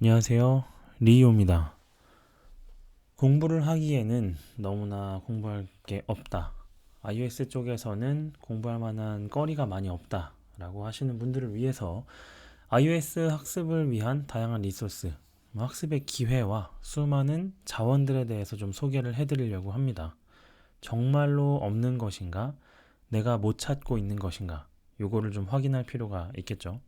안녕하세요. 리오입니다. 공부를 하기에는 너무나 공부할 게 없다. iOS 쪽에서는 공부할 만한 거리가 많이 없다. 라고 하시는 분들을 위해서 iOS 학습을 위한 다양한 리소스, 뭐 학습의 기회와 수많은 자원들에 대해서 좀 소개를 해드리려고 합니다. 정말로 없는 것인가? 내가 못 찾고 있는 것인가? 요거를 좀 확인할 필요가 있겠죠.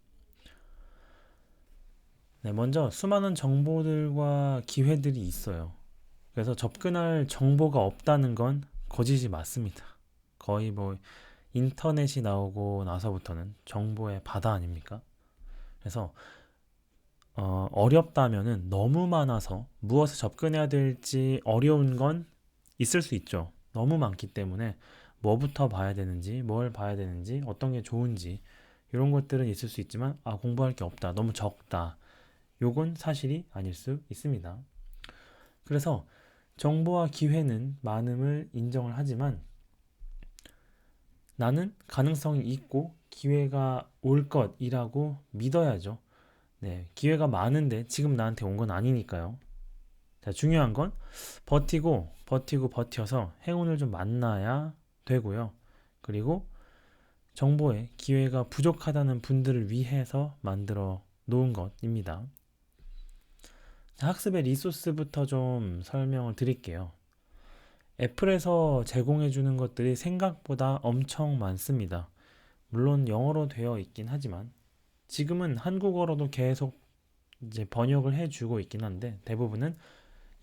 네, 먼저 수많은 정보들과 기회들이 있어요. 그래서 접근할 정보가 없다는 건 거짓이 맞습니다. 거의 뭐 인터넷이 나오고 나서부터는 정보의 바다 아닙니까? 그래서 어, 어렵다면은 너무 많아서 무엇에 접근해야 될지 어려운 건 있을 수 있죠. 너무 많기 때문에 뭐부터 봐야 되는지, 뭘 봐야 되는지, 어떤 게 좋은지 이런 것들은 있을 수 있지만 아 공부할 게 없다, 너무 적다. 요건 사실이 아닐 수 있습니다. 그래서 정보와 기회는 많음을 인정을 하지만 나는 가능성이 있고 기회가 올 것이라고 믿어야죠. 네, 기회가 많은데 지금 나한테 온 건 아니니까요. 자, 중요한 건 버티고 버티고 버텨서 행운을 좀 만나야 되고요. 그리고 정보에 기회가 부족하다는 분들을 위해서 만들어 놓은 것입니다. 학습의 리소스부터 좀 설명을 드릴게요. 애플에서 제공해 주는 것들이 생각보다 엄청 많습니다. 물론 영어로 되어 있긴 하지만 지금은 한국어로도 계속 이제 번역을 해 주고 있긴 한데 대부분은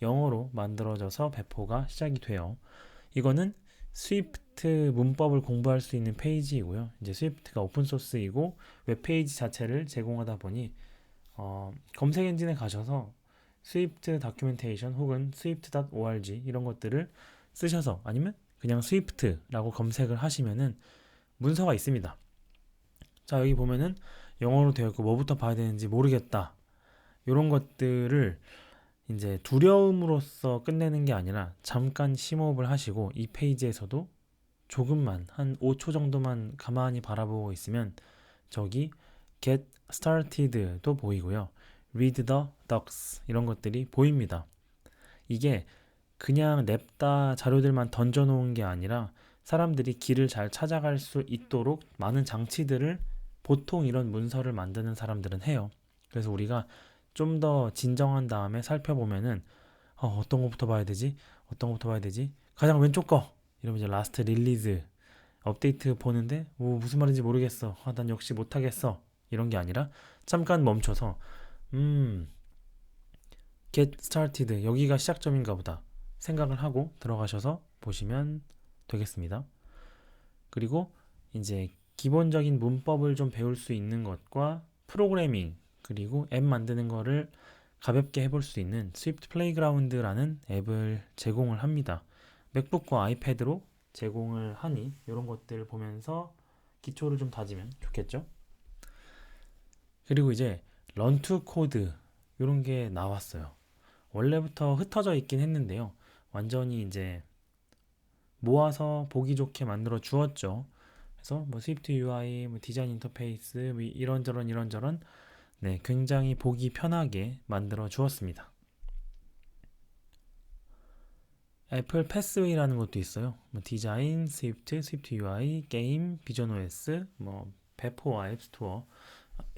영어로 만들어져서 배포가 시작이 돼요. 이거는 스위프트 문법을 공부할 수 있는 페이지이고요. 이제 스위프트가 오픈 소스이고 웹페이지 자체를 제공하다 보니 어, 검색 엔진에 가셔서 스위프트 다큐멘테이션 혹은 swift.org 이런 것들을 쓰셔서 아니면 그냥 스위프트라고 검색을 하시면은 문서가 있습니다. 자, 여기 보면은 영어로 되어 있고 뭐부터 봐야 되는지 모르겠다. 이런 것들을 이제 두려움으로써 끝내는 게 아니라 잠깐 심호흡을 하시고 이 페이지에서도 조금만 한 5초 정도만 가만히 바라보고 있으면 저기 get started도 보이고요. Read the docs 이런 것들이 보입니다. 이게 그냥 냅다 자료들만 던져 놓은 게 아니라 사람들이 길을 잘 찾아갈 수 있도록 많은 장치들을 보통 이런 문서를 만드는 사람들은 해요. 그래서 우리가 좀 더 진정한 다음에 살펴보면은 어, 떤 것부터 봐야 되지? 어떤 것부터 봐야 되지? 가장 왼쪽 거 이러면 이제 라스트 릴리즈 업데이트 보는데 오, 무슨 말인지 모르겠어. 아, 난 역시 못하겠어. 이런 게 아니라 잠깐 멈춰서 음, get started. 여기가 시작점인가 보다. 생각을 하고 들어가셔서 보시면 되겠습니다. 그리고 이제 기본적인 문법을 좀 배울 수 있는 것과 프로그래밍 그리고 앱 만드는 거를 가볍게 해볼 수 있는 스위프트 플레이그라운드라는 앱을 제공을 합니다. 맥북과 아이패드로 제공을 하니 이런 것들 보면서 기초를 좀 다지면 좋겠죠? 그리고 이제 런투 코드 이런 게 나왔어요. 원래부터 흩어져 있긴 했는데요. 완전히 이제 모아서 보기 좋게 만들어 주었죠. 그래서 뭐 스위프트 UI, 뭐 디자인 인터페이스 뭐 이런저런 이런저런 네, 굉장히 보기 편하게 만들어 주었습니다. 애플 패스웨이라는 것도 있어요. 뭐 디자인, 스위프트, 스위프트 UI, 게임, 비전 OS, 뭐 배포와 앱스토어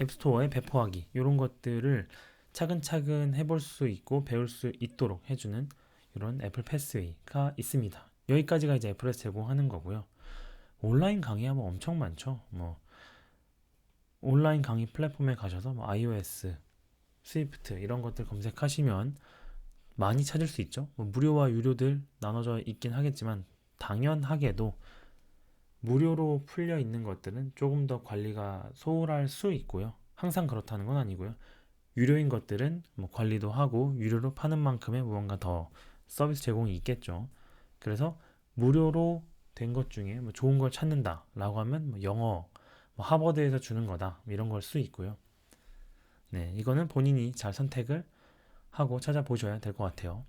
앱스토어에 배포하기 이런 것들을 차근차근 해볼 수 있고 배울 수 있도록 해주는 이런 애플 패스웨이가 있습니다. 여기까지가 이제 애플에서 제공하는 거고요. 온라인 강의하면 엄청 많죠. 뭐 온라인 강의 플랫폼에 가셔서 뭐 iOS, 스위프트 이런 것들 검색하시면 많이 찾을 수 있죠. 뭐 무료와 유료들 나눠져 있긴 하겠지만 당연하게도 무료로 풀려 있는 것들은 조금 더 관리가 소홀할 수 있고요. 항상 그렇다는 건 아니고요. 유료인 것들은 뭐 관리도 하고 유료로 파는 만큼의 무언가 더 서비스 제공이 있겠죠. 그래서 무료로 된 것 중에 뭐 좋은 걸 찾는다라고 하면 뭐 영어, 뭐 하버드에서 주는 거다 뭐 이런 걸 수 있고요. 네, 이거는 본인이 잘 선택을 하고 찾아보셔야 될 것 같아요.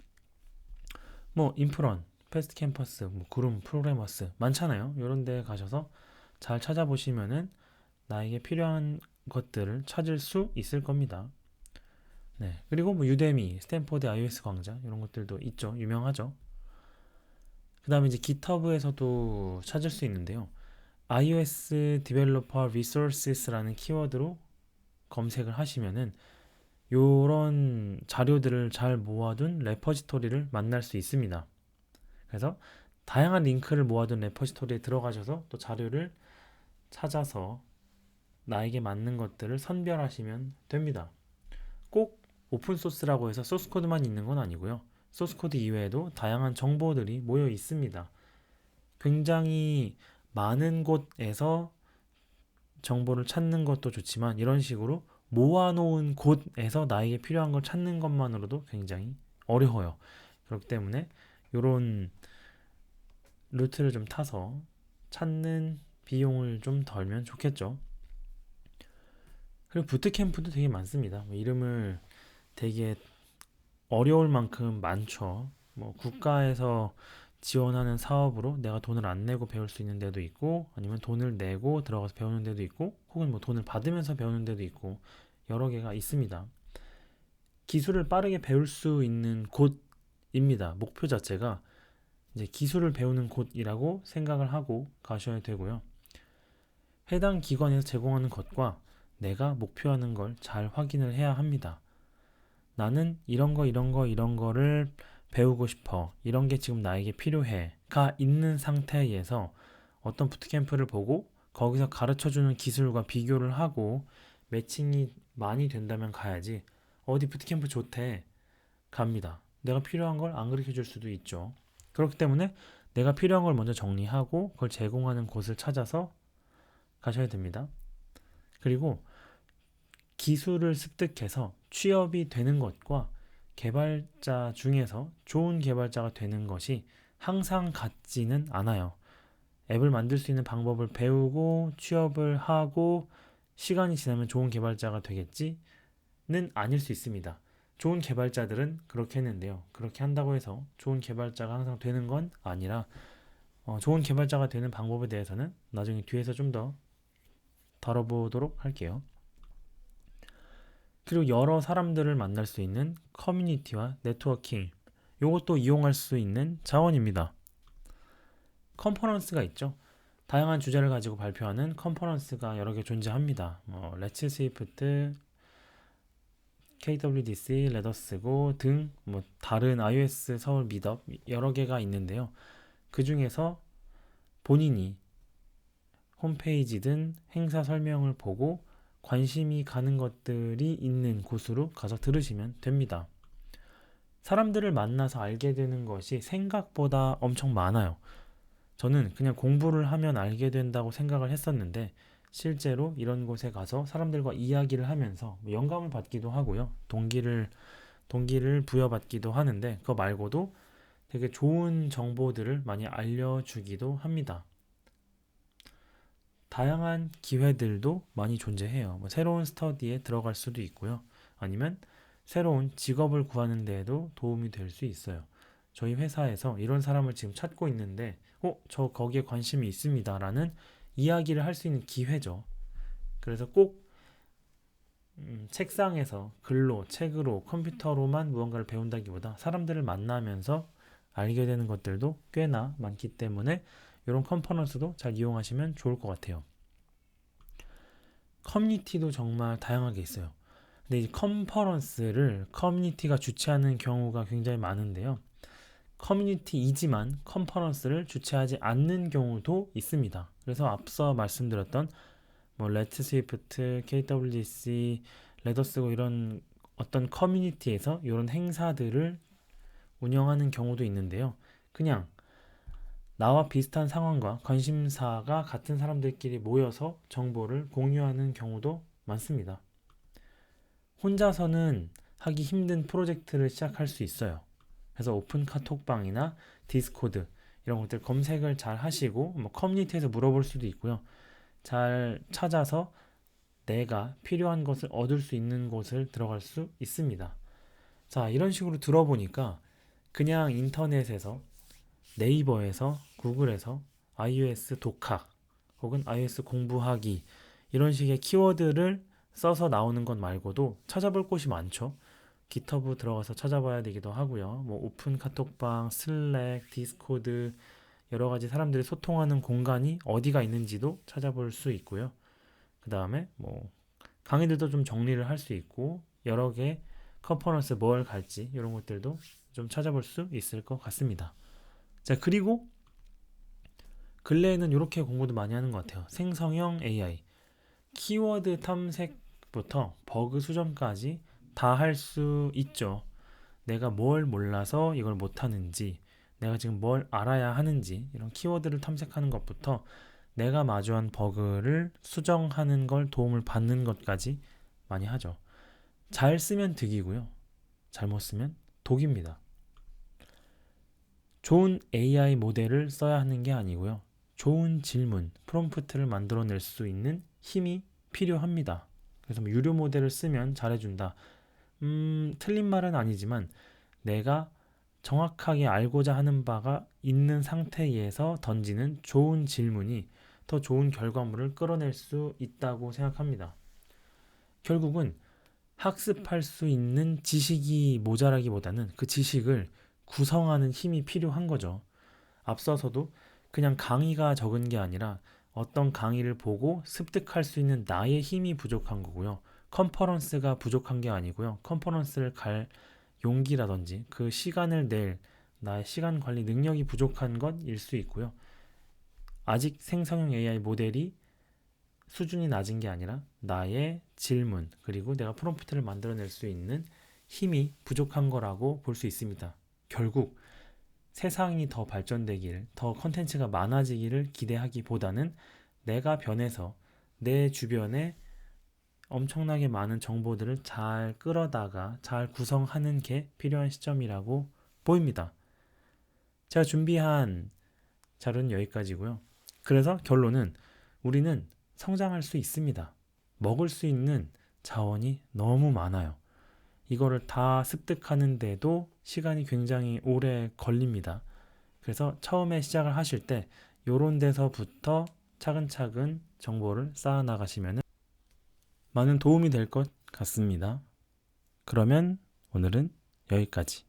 뭐 인프런, 패스트 캠퍼스, 뭐 그룹 프로그래머스 많잖아요. 이런 데 가셔서 잘 찾아보시면은 나에게 필요한 것들을 찾을 수 있을 겁니다. 네. 그리고 뭐 유데미, 스탠포드 iOS 강좌 이런 것들도 있죠. 유명하죠. 그다음에 이제 GitHub에서도 찾을 수 있는데요. iOS Developer Resources라는 키워드로 검색을 하시면은 요런 자료들을 잘 모아둔 레퍼지토리를 만날 수 있습니다. 그래서 다양한 링크를 모아둔 레퍼지토리에 들어가셔서 또 자료를 찾아서 나에게 맞는 것들을 선별하시면 됩니다. 꼭 오픈소스라고 해서 소스코드만 있는 건 아니고요. 소스코드 이외에도 다양한 정보들이 모여 있습니다. 굉장히 많은 곳에서 정보를 찾는 것도 좋지만 이런 식으로 모아놓은 곳에서 나에게 필요한 걸 찾는 것만으로도 굉장히 어려워요. 그렇기 때문에 이런 루트를 좀 타서 찾는 비용을 좀 덜면 좋겠죠. 그리고 부트캠프도 되게 많습니다. 뭐 이름을 되게 어려울 만큼 많죠. 뭐 국가에서 지원하는 사업으로 내가 돈을 안 내고 배울 수 있는 데도 있고 아니면 돈을 내고 들어가서 배우는 데도 있고 혹은 뭐 돈을 받으면서 배우는 데도 있고 여러 개가 있습니다. 기술을 빠르게 배울 수 있는 곳 입니다. 목표 자체가 이제 기술을 배우는 곳이라고 생각을 하고 가셔야 되고요. 해당 기관에서 제공하는 것과 내가 목표하는 걸 잘 확인을 해야 합니다. 나는 이런 거, 이런 거, 이런 거를 배우고 싶어. 이런 게 지금 나에게 필요해. 가 있는 상태에서 어떤 부트캠프를 보고 거기서 가르쳐 주는 기술과 비교를 하고 매칭이 많이 된다면 가야지. 어디 부트캠프 좋대. 갑니다. 내가 필요한 걸 안 가르쳐 줄 수도 있죠. 그렇기 때문에 내가 필요한 걸 먼저 정리하고 그걸 제공하는 곳을 찾아서 가셔야 됩니다. 그리고 기술을 습득해서 취업이 되는 것과 개발자 중에서 좋은 개발자가 되는 것이 항상 같지는 않아요. 앱을 만들 수 있는 방법을 배우고 취업을 하고 시간이 지나면 좋은 개발자가 되겠지는 아닐 수 있습니다. 좋은 개발자들은 그렇게 했는데요. 그렇게 한다고 해서 좋은 개발자가 항상 되는 건 아니라 어, 좋은 개발자가 되는 방법에 대해서는 나중에 뒤에서 좀 더 다뤄보도록 할게요. 그리고 여러 사람들을 만날 수 있는 커뮤니티와 네트워킹 이것도 이용할 수 있는 자원입니다. 컨퍼런스가 있죠. 다양한 주제를 가지고 발표하는 컨퍼런스가 여러 개 존재합니다. 뭐 레츠 스위프트, KWDC, 레더스고 등 뭐 다른 iOS 서울 미덕 여러 개가 있는데요. 그 중에서 본인이 홈페이지든 행사 설명을 보고 관심이 가는 것들이 있는 곳으로 가서 들으시면 됩니다. 사람들을 만나서 알게 되는 것이 생각보다 엄청 많아요. 저는 그냥 공부를 하면 알게 된다고 생각을 했었는데 실제로 이런 곳에 가서 사람들과 이야기를 하면서 뭐 영감을 받기도 하고요. 동기를 동기를 부여받기도 하는데 그거 말고도 되게 좋은 정보들을 많이 알려주기도 합니다. 다양한 기회들도 많이 존재해요. 뭐 새로운 스터디에 들어갈 수도 있고요. 아니면 새로운 직업을 구하는 데에도 도움이 될 수 있어요. 저희 회사에서 이런 사람을 지금 찾고 있는데, 어, 저 거기에 관심이 있습니다. 라는 이야기를 할 수 있는 기회죠. 그래서 꼭 음, 책상에서 글로, 책으로, 컴퓨터로만 무언가를 배운다기보다 사람들을 만나면서 알게 되는 것들도 꽤나 많기 때문에 이런 컨퍼런스도 잘 이용하시면 좋을 것 같아요. 커뮤니티도 정말 다양하게 있어요. 근데 이 컨퍼런스를 커뮤니티가 주최하는 경우가 굉장히 많은데요. 커뮤니티이지만 컨퍼런스를 주최하지 않는 경우도 있습니다. 그래서 앞서 말씀드렸던 뭐 레트 스위프트, KWDC, 레더스고 이런 어떤 커뮤니티에서 이런 행사들을 운영하는 경우도 있는데요. 그냥 나와 비슷한 상황과 관심사가 같은 사람들끼리 모여서 정보를 공유하는 경우도 많습니다. 혼자서는 하기 힘든 프로젝트를 시작할 수 있어요. 그래서 오픈 카톡방이나 디스코드 이런 것들 검색을 잘 하시고 뭐 커뮤니티에서 물어볼 수도 있고요. 잘 찾아서 내가 필요한 것을 얻을 수 있는 곳을 들어갈 수 있습니다. 자, 이런 식으로 들어보니까 그냥 인터넷에서 네이버에서 구글에서 iOS 독학 혹은 iOS 공부하기 이런 식의 키워드를 써서 나오는 것 말고도 찾아볼 곳이 많죠. 기터브 들어가서 찾아봐야 되기도 하고요. 뭐 오픈 카톡방, 슬랙, 디스코드 여러 가지 사람들이 소통하는 공간이 어디가 있는지도 찾아볼 수 있고요. 그 다음에 뭐 강의들도 좀 정리를 할 수 있고 여러 개 컨퍼런스 뭘 갈지 이런 것들도 좀 찾아볼 수 있을 것 같습니다. 자 그리고 근래에는 이렇게 공부도 많이 하는 것 같아요. 생성형 AI 키워드 탐색부터 버그 수정까지 다 할 수 있죠. 내가 뭘 몰라서 이걸 못하는지, 내가 지금 뭘 알아야 하는지, 이런 키워드를 탐색하는 것부터 내가 마주한 버그를 수정하는 걸 도움을 받는 것까지 많이 하죠. 잘 쓰면 득이고요. 잘못 쓰면 독입니다. 좋은 AI 모델을 써야 하는 게 아니고요. 좋은 질문, 프롬프트를 만들어낼 수 있는 힘이 필요합니다. 그래서 뭐 유료 모델을 쓰면 잘해준다. 음, 틀린 말은 아니지만 내가 정확하게 알고자 하는 바가 있는 상태에서 던지는 좋은 질문이 더 좋은 결과물을 끌어낼 수 있다고 생각합니다. 결국은 학습할 수 있는 지식이 모자라기보다는 그 지식을 구성하는 힘이 필요한 거죠. 앞서서도 그냥 강의가 적은 게 아니라 어떤 강의를 보고 습득할 수 있는 나의 힘이 부족한 거고요. 컨퍼런스가 부족한 게 아니고요. 컨퍼런스를 갈 용기라든지 그 시간을 낼 나의 시간 관리 능력이 부족한 것일 수 있고요. 아직 생성형 AI 모델이 수준이 낮은 게 아니라 나의 질문 그리고 내가 프롬프트를 만들어낼 수 있는 힘이 부족한 거라고 볼 수 있습니다. 결국 세상이 더 발전되길, 더 컨텐츠가 많아지기를 기대하기보다는 내가 변해서 내 주변에 엄청나게 많은 정보들을 잘 끌어다가 잘 구성하는 게 필요한 시점이라고 보입니다. 제가 준비한 자료는 여기까지고요. 그래서 결론은 우리는 성장할 수 있습니다. 먹을 수 있는 자원이 너무 많아요. 이거를 다 습득하는데도 시간이 굉장히 오래 걸립니다. 그래서 처음에 시작을 하실 때 요런 데서부터 차근차근 정보를 쌓아 나가시면 많은 도움이 될 것 같습니다. 그러면 오늘은 여기까지.